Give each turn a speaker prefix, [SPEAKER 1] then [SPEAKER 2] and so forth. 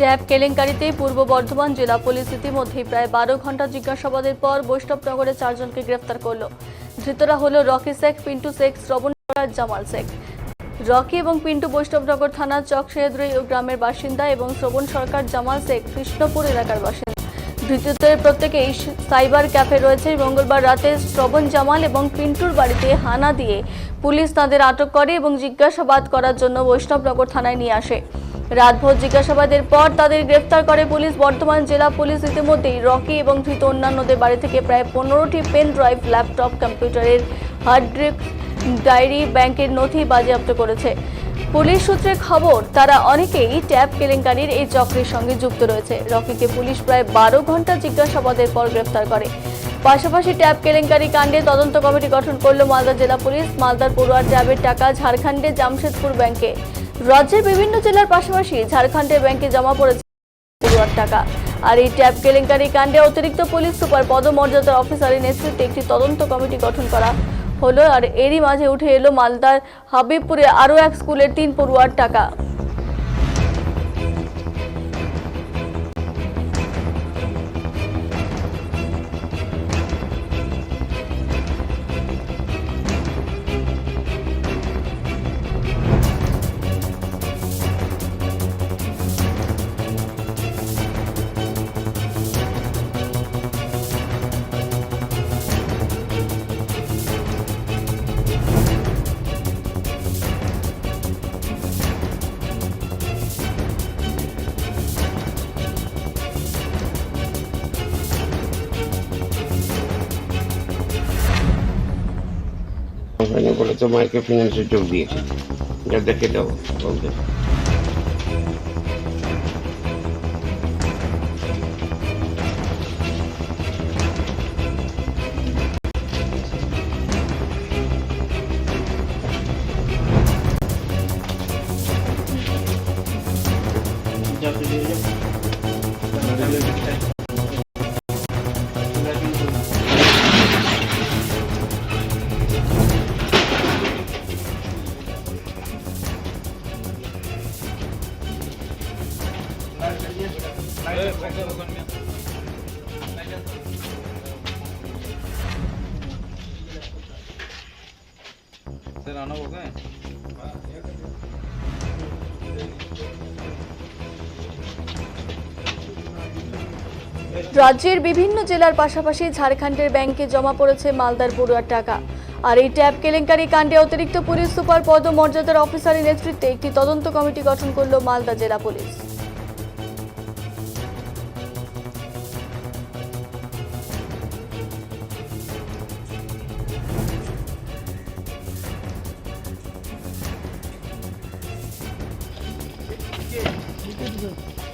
[SPEAKER 1] Tab কেলেঙ্কারিতে পূর্ব বর্ধমান জেলা police ইতিমধ্যেই প্রায় বারো ঘণ্টা জিজ্ঞাসাবাদের পর বৈষ্ণবনগরে চারজনকে গ্রেফতার করল। ধৃতরা হল রকি শেখ, পিন্টু শেখ, শ্রবণ জামাল শেখ। রকি এবং পিন্টু বৈষ্ণবনগর থানার চক গ্রামের বাসিন্দা এবং শ্রবণ সরকার জামাল শেখ কৃষ্ণপুর এলাকার বাসিন্দা। ধৃতদের প্রত্যেকেই সাইবার ক্যাফে রয়েছে। মঙ্গলবার রাতে শ্রবণ জামাল এবং পিন্টুর বাড়িতে হানা দিয়ে পুলিশ তাদের আটক করে এবং জিজ্ঞাসাবাদ করার জন্য বৈষ্ণবনগর থানায় নিয়ে আসে। রাতভর জিজ্ঞাসাবাদের পর তাদের গ্রেফতার করে পুলিশ। বর্ধমান জেলা পুলিশ ইতিমধ্যেই রকি এবং ধৃত অন্যান্যদের বাড়ি থেকে প্রায় পনেরোটি পেন ড্রাইভ, ল্যাপটপ, কম্পিউটারের হার্ড ডিস্ক, ডায়েরি, ব্যাংকের নথি বাজেয়াপ্ত করেছে। পুলিশ সূত্রে খবর, তারা অনেকেই ট্যাব কেলেঙ্কারির এই চক্রের সঙ্গে যুক্ত রয়েছে। রকিকে পুলিশ প্রায় বারো ঘণ্টা জিজ্ঞাসাবাদের পর গ্রেফতার করে। পাশাপাশি ট্যাব কেলেঙ্কারি কাণ্ডে তদন্ত কমিটি গঠন করল মালদা জেলা পুলিশ। মালদার পড়ুয়ার ট্যাবের টাকা ঝাড়খণ্ডে জামশেদপুর ব্যাংকে। রাজ্যের বিভিন্ন জেলার পাশাপাশি ঝাড়খণ্ডের ব্যাংকে জমা পড়েছে পড়ুয়ার টাকা। আর এই ট্যাব কেলেঙ্কারি কাণ্ডে অতিরিক্ত পুলিশ সুপার পদমর্যাদার অফিসারের নেতৃত্বে একটি তদন্ত কমিটি গঠন করা হলো। আর এরই মাঝে উঠে এলো মালদার হাবিবপুরে আরও এক স্কুলের তিন পড়ুয়ার টাকা।
[SPEAKER 2] হয়নি বলে তো মাইক্রো ফিন্যান্সে যোগ দিয়েছে যা দেখে দাও বলতে
[SPEAKER 1] রাজ্যের বিভিন্ন জেলার পাশাপাশি ঝাড়খণ্ডের ব্যাংকে জমা পড়েছে মালদার পড়ুয়ার টাকা। আর এই ট্যাব কেলেঙ্কারি কাণ্ডে অতিরিক্ত পুলিশ সুপার পদমর্যাদার অফিসারের নেতৃত্বে একটি তদন্ত কমিটি গঠন করল মালদা জেলা পুলিশ।
[SPEAKER 3] good.